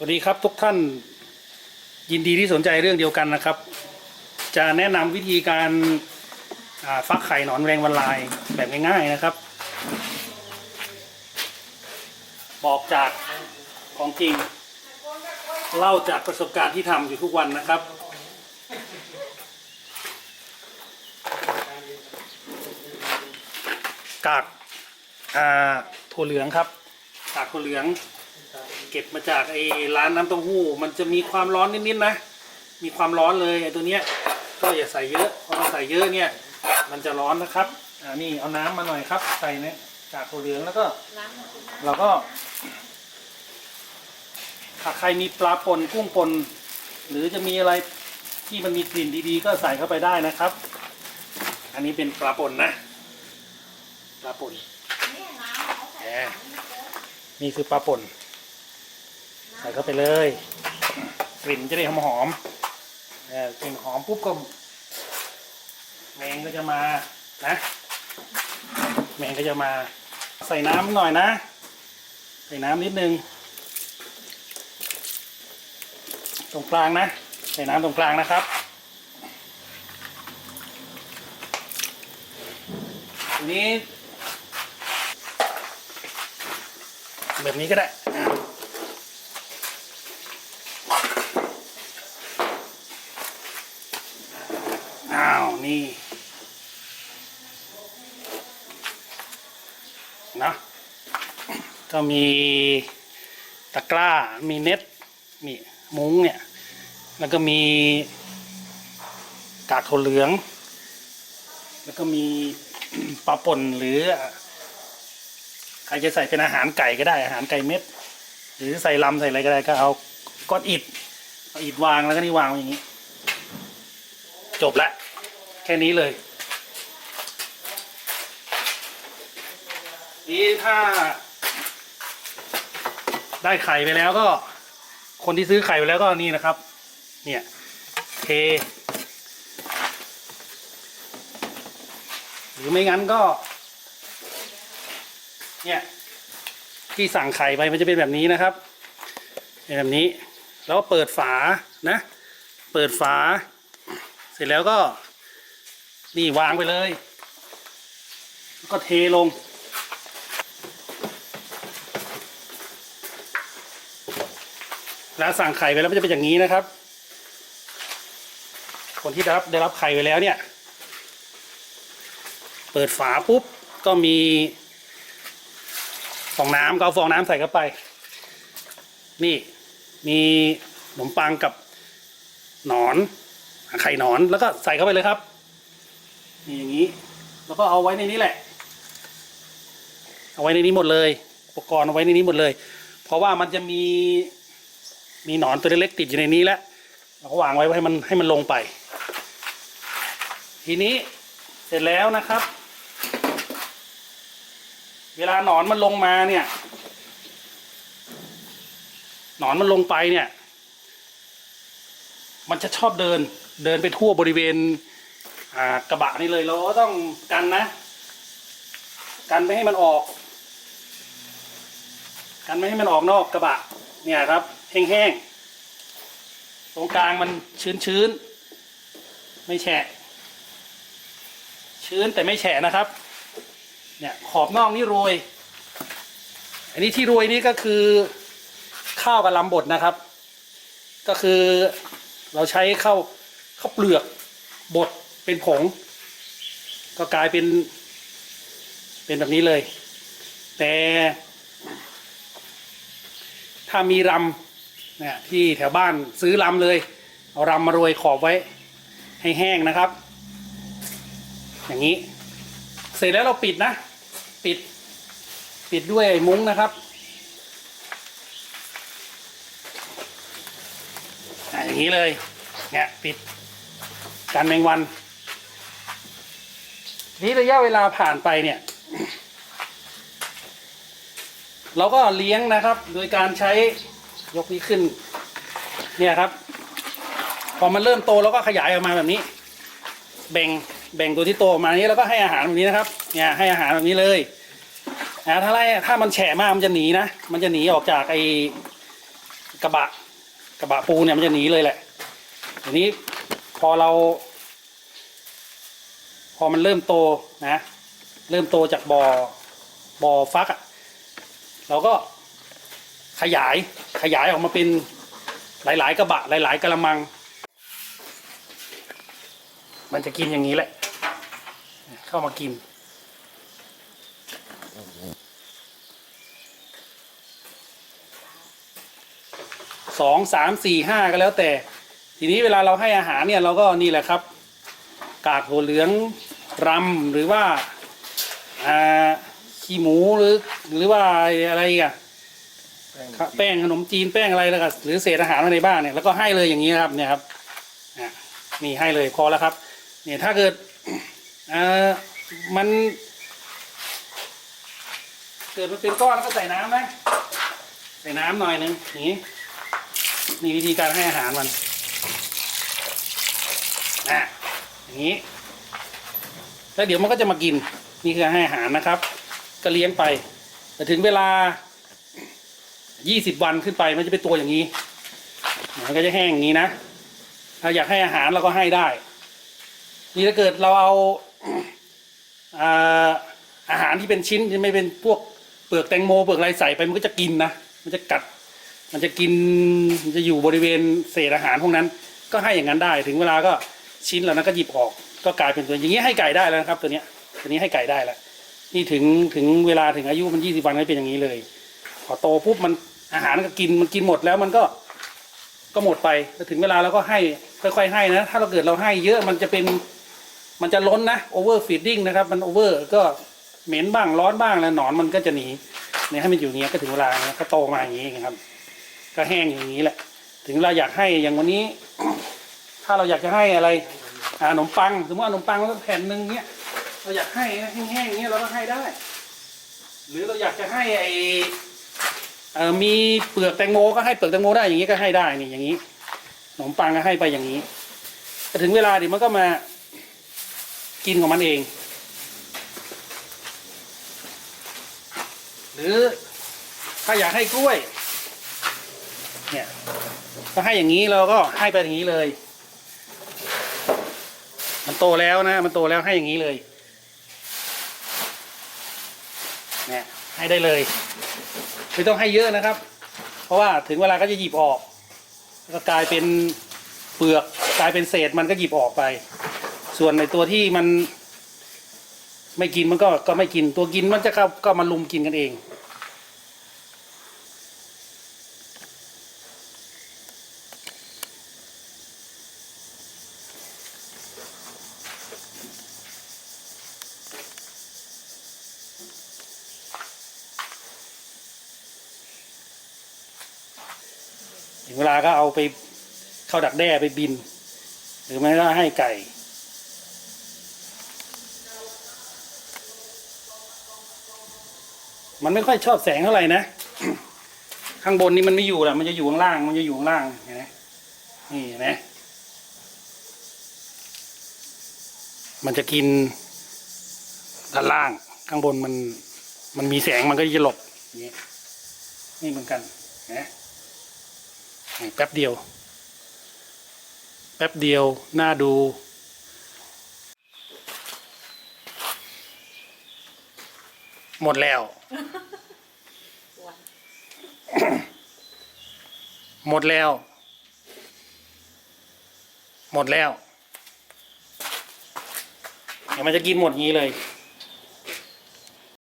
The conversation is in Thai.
สวัสดีครับทุกท่านยินดีที่สนใจเรื่องเดียวกันนะครับ จะแนะนำวิธีการาฟักไข่หนอนแมลงวันลายแบบง่ายๆนะครับ บอกจากของจริง เล่าจากประสบการณ์ที่ทำอยู่ทุกวันนะครับ กากอ่าถั่วเหลืองครับ กากถั่วเหลือง เก็บมาจากไอ้ร้านน้ำเต้าหู้ มันจะมีความร้อนนิดๆนะ มีความร้อนเลยไอ้ตัวเนี้ย ก็อย่าใส่เยอะเพราะเราใส่เยอะเนี่ย มันจะร้อนนะครับอ่านี่เอาน้ำมาหน่อยครับ ใส่เนี่ยกากถั่วเหลืองแล้วก็เราก็ถ้าใครมีปลาปนกุ้งปนหรือจะมีอะไรที่มันมีกลิ่นดีๆ ก็ใส่เข้าไปได้นะครับ อันนี้เป็นปลาปนนะปลาปนแหมนี่คือปลาปน ใส่เข้าไปเลย กลิ่นจะได้หอมหอมกลิ่นหอมปุ๊บก็แมงก็จะมานะแมงก็จะมา ใส่น้ำหน่อยนะ ใส่น้ำนิดนึง ตรงกลางนะ ใส่น้ำตรงกลางนะครับนี้แบบนี้ก็ได้ อ้าว นี่นะก็มีตะกร้ามีเน็ตมีมุ้งเนี่ย แล้วก็มีกากถั่วเหลือง แล้วก็มีปลาป่นหรือ ใครจะใส่เป็นอาหารไก่ก็ได้อาหารไก่เม็ด หรือใส่ลำใส่อะไรก็ได้ก็เอาก้อนอิฐเอาอิฐวางแล้วก็นี่วางอย่างนี้ จบละแค่นี้เลย นี่ถ้า ได้ไข่ไปแล้วก็ คนที่ซื้อไข่ไปแล้วก็นี่นะครับ เนี่ยเทหรือไม่งั้นก็ เนี่ยที่สั่งไข่ไปมันจะเป็นแบบนี้นะครับเป็นแบบนี้ แล้วเปิดฝานะ เปิดฝา เสร็จแล้วก็ นี่วางไปเลยแล้วก็เทลง แล้วสั่งไข่ไปแล้วมันจะเป็นอย่างนี้นะครับ คนที่ได้รับได้รับไข่ไปแล้วเนี่ย เปิดฝาปุ๊บก็มีฟองน้ำก็เอาฟองน้ำใส่เข้าไป นี่มีขนมปังกับหนอนไข่หนอนแล้วก็ใส่เข้าไปเลยครับ นี่อย่างนี้ แล้วก็เอาไว้ในนี้แหละ เอาไว้ในนี้หมดเลย อุปกรณ์เอาไว้ในนี้หมดเลย เพราะว่ามันจะมีมีหนอนตัวเล็กๆติดอยู่ในนี้แล้วเราก็วางไว้ให้มันให้มันลงไป ทีนี้เสร็จแล้วนะครับ เวลาหนอนมันลงมาเนี่ย หนอนมันลงไปเนี่ย มันจะชอบเดินเดินไปทั่วบริเวณ อ่ากระบะนี่เลยเราก็ต้องกันนะ กันไม่ให้มันออก กันไม่ให้มันออกนอกกระบะ เนี่ยครับแห้งๆตรงกลางมันชื้นๆไม่แฉะ ชื้นแต่ไม่แฉะนะครับ เนี่ยขอบนอกนี่โรย อันนี้ที่โรยนี่ก็คือข้าวกับลำบดนะครับ ก็คือเราใช้ข้าวข้าวเปลือกบด เป็นผง ก็กลายเป็น เป็นแบบนี้เลย แต่ ถ้ามีรำเนี่ยที่แถวบ้านซื้อรำเลย เอารำมาโรยขอบไว้ ให้แห้งนะครับ อย่างนี้ เสร็จแล้วเราปิดนะ ปิด ปิดด้วยมุ้งนะครับอะอย่างนี้เลย เนี่ย ปิด กันแมงวัน นี้ระยะเวลาผ่านไปเนี่ย เราก็เลี้ยงนะครับ โดยการใช้ยกนี้ขึ้น เนี่ยครับ พอมันเริ่มโตแล้วก็ขยายออกมาแบบนี้ แบ่งแบ่งตัวที่โตมานี้แล้วก็ให้อาหารแบบนี้นะครับ เนี่ยให้อาหารแบบนี้เลยนะถ้าไล่ถ้ามันแฉะมากมันจะหนีนะ มันจะหนีออกจากไอ้กระบะ กระบะปูเนี่ยมันจะหนีเลยแหละทีนี้พอเรา พอมันเริ่มโตนะ เริ่มโตจากบ่อบ่อฟักอะเราก็ขยายขยายออกมาเป็นหลาย ๆ กระบะหลาย ๆกระมัง มันจะกินอย่างนี้แหละ เข้ามากิน สองสามสี่ห้าก็แล้วแต่ ทีนี้เวลาเราให้อาหารเนี่ยเราก็นี่แหละครับ กากถั่วเหลือง รำหรือว่าอ่าขี้หมูหรือหรือว่าอะไรอีกอะครับแป้งขนมจีนแป้งอะไรแล้วก็หรือเศษอาหารมาในบ้านเนี่ยแล้วก็ให้เลยอย่างนี้นะครับเนี่ยครับอะนี่ให้เลยพอแล้วครับ เนี่ยถ้าเกิดเอ่อมันเกิดมันเป็นก้อนแล้วก็ใส่น้ำไหมใส่น้ำหน่อยหนึงอย่างนี้นี่วิธีการให้อาหารมันอะอย่างนี้ แล้วเดี๋ยวมันก็จะมากินนี่คือให้อาหารนะครับ ก็เลี้ยงไป แต่ถึงเวลา 20 วันขึ้นไปมันจะเป็นตัวอย่างนี้ มันก็จะแห้งอย่างนี้นะถ้าอยากให้อาหารเราก็ให้ได้ นี่ถ้าเกิดเราเอาอาอาหารที่เป็นชิ้นที่ไม่เป็นพวกเปลือกแตงโมเปลือกอะไรใส่ไปมันก็จะกินนะ มันจะกัด มันจะกิน มันจะอยู่บริเวณเศษอาหารพวกนั้น ก็ให้อย่างนั้นได้ ถึงเวลาก็ชิ้นเหล่านั้นก็หยิบออก ก็กลายเป็นตัวอย่างนี้ให้ไก่ได้แล้วนะครับตัวเนี้ยตัวนี้ให้ไก่ได้แล้วนี่ถึงถึงเวลาถึงอายุมันยี่สิบวันก็เป็นอย่างนี้เลย พอโตปุ๊บมันอาหารก็กินมันกินหมดแล้วมันก็ก็หมดไปแล้วถึงเวลาเราก็ให้ค่อย ๆ ให้นะ ถ้าเราเกิดเราให้เยอะมันจะเป็นมันจะล้นนะโอเวอร์ฟีดดิ้งนะครับ มันโอเวอร์ก็เหม็นบ้างร้อนบ้างแล้วหนอนมันก็จะหนีเนี่ยให้มันอยู่งเงี้ยก็ถึงเวลานะก็โตมาอย่างนี้ครับ ก็แห้งอย่างนี้แหละ ถึงเราอยากให้อย่างวันนี้ ถ้าเราอยากจะให้อะไร อ่าขนมปังสมมติขนมปังแล้วแผ่นหนึ่งเนี้ยเราอยากให้แห้งๆเงี้ยเราก็ให้ได้ หรือเราอยากจะให้ไอเอ่อมีเปลือกแตงโมก็ให้เปลือกแตงโมได้อย่างนี้ก็ให้ได้นี่อย่างนี้ขนมปังก็ให้ไปอย่างนี้แต่ถึงเวลาเดี๋ยวมันก็มากินของมันเอง หรือถ้าอยากให้กล้วยเนี่ยก็ให้อย่างนี้เราก็ให้ไปอย่างนี้เลย โตแล้วนะ มันโตแล้วให้อย่างนี้เลย เนี่ย ให้ได้เลย ไม่ต้องให้เยอะนะครับ เพราะว่าถึงเวลาก็จะหยิบออกก็กลายเป็นเปลือกกลายเป็นเศษมันก็หยิบออกไป ส่วนในตัวที่มัน ไม่กินมันก็ก็ไม่กินตัวกินมันจะก็ก็มาลุมกินกันเอง เวลาก็เอาไปเข้าดักแด้ไปบิน หรือไม่ก็ให้ไก่ มันไม่ค่อยชอบแสงเท่าไหร่นะข้างบนนี่มันไม่อยู่ละมันจะอยู่ข้างล่าง มันจะอยู่ข้างล่างเห็นไหมนี่เห็นไหมมันจะกินด้านล่าง ข้างบนมัน มันมีแสงมันก็จะหลบอย่างนี้นี่เหมือนกันนไหมนี่ แป๊บเดียว แป๊บเดียวน่าดูหมดแล้ว หมดแล้ว หมดแล้ว เดี๋ยวมันจะกินหมดงี้เลย